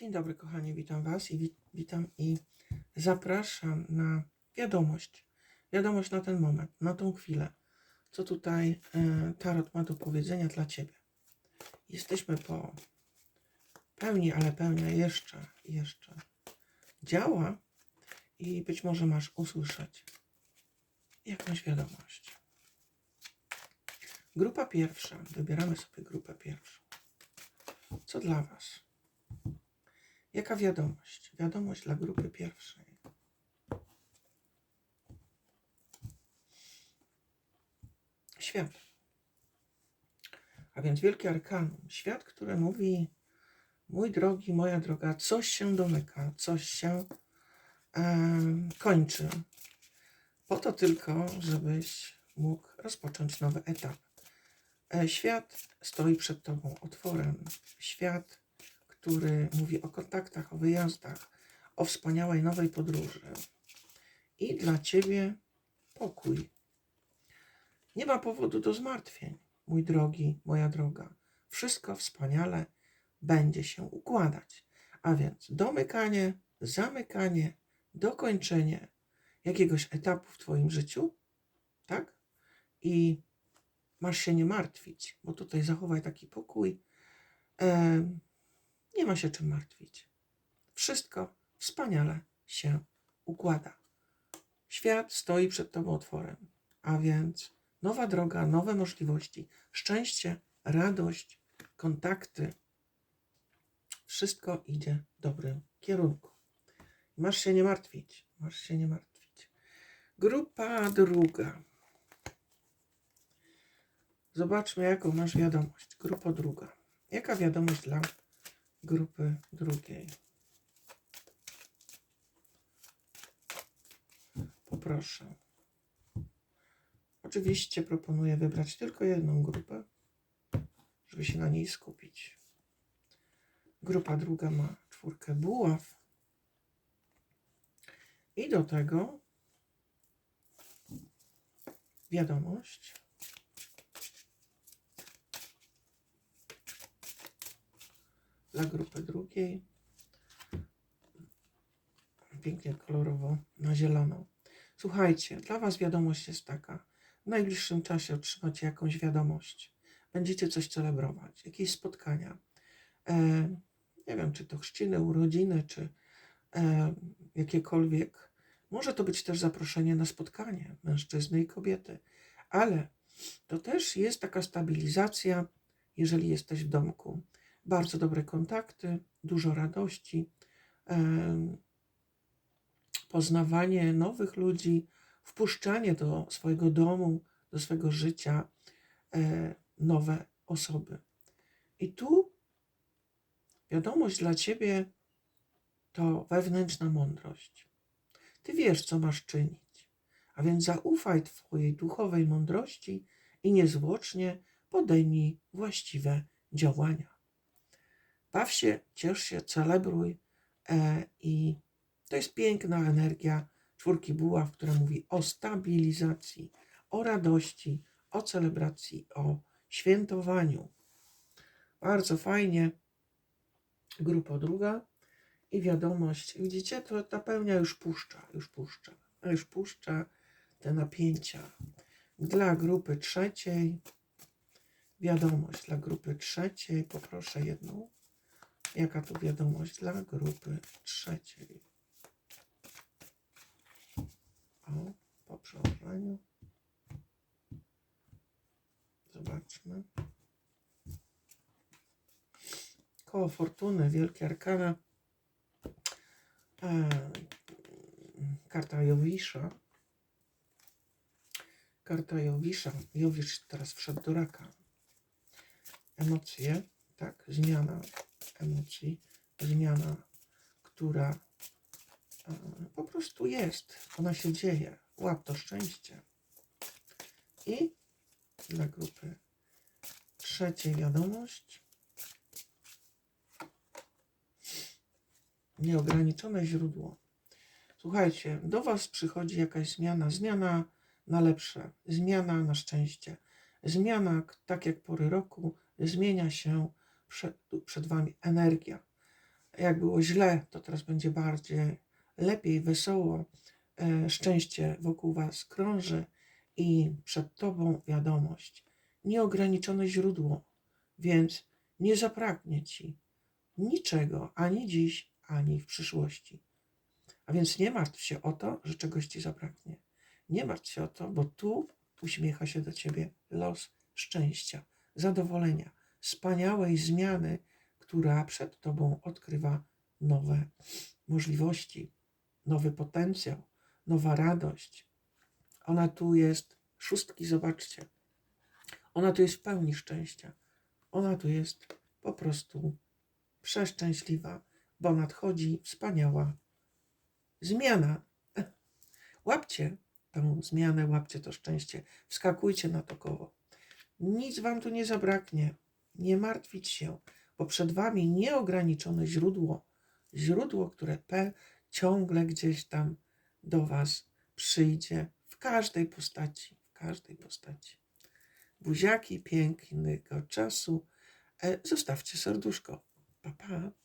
Dzień dobry, kochani, witam Was i wi- witam i zapraszam na wiadomość. Wiadomość na ten moment, na tą chwilę. Co tutaj e, Tarot ma do powiedzenia dla Ciebie. Jesteśmy po pełni, ale pełnia jeszcze, jeszcze działa i być może masz usłyszeć jakąś wiadomość. Grupa pierwsza. Wybieramy sobie grupę pierwszą. Co dla Was? Jaka wiadomość? Wiadomość dla grupy pierwszej. Świat. A więc wielki arkanum. Świat, który mówi, mój drogi, moja droga, coś się domyka, coś się em, kończy. Po to tylko, żebyś mógł rozpocząć nowy etap. E, Świat stoi przed Tobą otworem. Świat, który mówi o kontaktach, o wyjazdach, o wspaniałej nowej podróży. I dla Ciebie pokój. Nie ma powodu do zmartwień, mój drogi, moja droga. Wszystko wspaniale będzie się układać. A więc domykanie, zamykanie, dokończenie jakiegoś etapu w Twoim życiu, tak? I masz się nie martwić, bo tutaj zachowaj taki pokój. Em, nie ma się czym martwić. Wszystko wspaniale się układa. Świat stoi przed Tobą otworem, a więc nowa droga, nowe możliwości, szczęście, radość, kontakty. Wszystko idzie w dobrym kierunku. Masz się nie martwić, masz się nie martwić. Grupa druga. Zobaczmy, jaką masz wiadomość. Grupa druga. Jaka wiadomość dla grupy drugiej? Poproszę. Oczywiście proponuję wybrać tylko jedną grupę, żeby się na niej skupić. Grupa druga ma czwórkę buław. I do tego wiadomość. Dla grupy drugiej. Pięknie kolorowo na zielono. Słuchajcie, dla Was wiadomość jest taka. W najbliższym czasie otrzymacie jakąś wiadomość. Będziecie coś celebrować, jakieś spotkania. E, nie wiem, czy to chrzciny, urodziny, czy e, jakiekolwiek. Może to być też zaproszenie na spotkanie mężczyzny i kobiety, ale to też jest taka stabilizacja, jeżeli jesteś w domku. Bardzo dobre kontakty, dużo radości, poznawanie nowych ludzi, wpuszczanie do swojego domu, do swojego życia e, nowe osoby. I tu wiadomość dla ciebie to wewnętrzna mądrość. Ty wiesz, co masz czynić, a więc zaufaj Twojej duchowej mądrości i niezwłocznie podejmij właściwe działania. Baw się, ciesz się, celebruj e, i to jest piękna energia czwórki buław, która mówi o stabilizacji, o radości, o celebracji, o świętowaniu. Bardzo fajnie. Grupa druga i wiadomość. Widzicie, to ta pełnia już puszcza, już puszcza, już puszcza te napięcia. Dla grupy trzeciej, wiadomość dla grupy trzeciej, poproszę jedną. Jaka to wiadomość dla grupy trzeciej? O, po przełożeniu. Zobaczmy. Koło fortuny, wielkie arkana. E, karta Jowisza. Karta Jowisza. Jowisz teraz wszedł do raka. Emocje, tak, zmiana emocji, zmiana, która e, po prostu jest, ona się dzieje. Łap to szczęście. I dla grupy trzeciej wiadomość. Nieograniczone źródło. Słuchajcie, do Was przychodzi jakaś zmiana, zmiana na lepsze, zmiana na szczęście, zmiana, tak jak pory roku, zmienia się przed, przed Wami energia. Jak było źle, to teraz będzie bardziej lepiej, wesoło. E, szczęście wokół Was krąży i przed Tobą wiadomość. Nieograniczone źródło, więc nie zapragnie Ci niczego ani dziś, ani w przyszłości. A więc nie martw się o to, że czegoś Ci zabraknie. Nie martw się o to, bo tu uśmiecha się do Ciebie los szczęścia, zadowolenia, wspaniałej zmiany, która przed Tobą odkrywa nowe możliwości, nowy potencjał, nowa radość. Ona tu jest, szóstki, zobaczcie. Ona tu jest w pełni szczęścia. Ona tu jest po prostu przeszczęśliwa, bo nadchodzi wspaniała zmiana. Łapcie tą zmianę, łapcie to szczęście, wskakujcie na to koło. Nic wam tu nie zabraknie. Nie martwić się, bo przed wami nieograniczone źródło, źródło, które ciągle gdzieś tam do was przyjdzie w każdej postaci, w każdej postaci. Buziaki pięknego czasu. E, zostawcie serduszko. Pa, pa.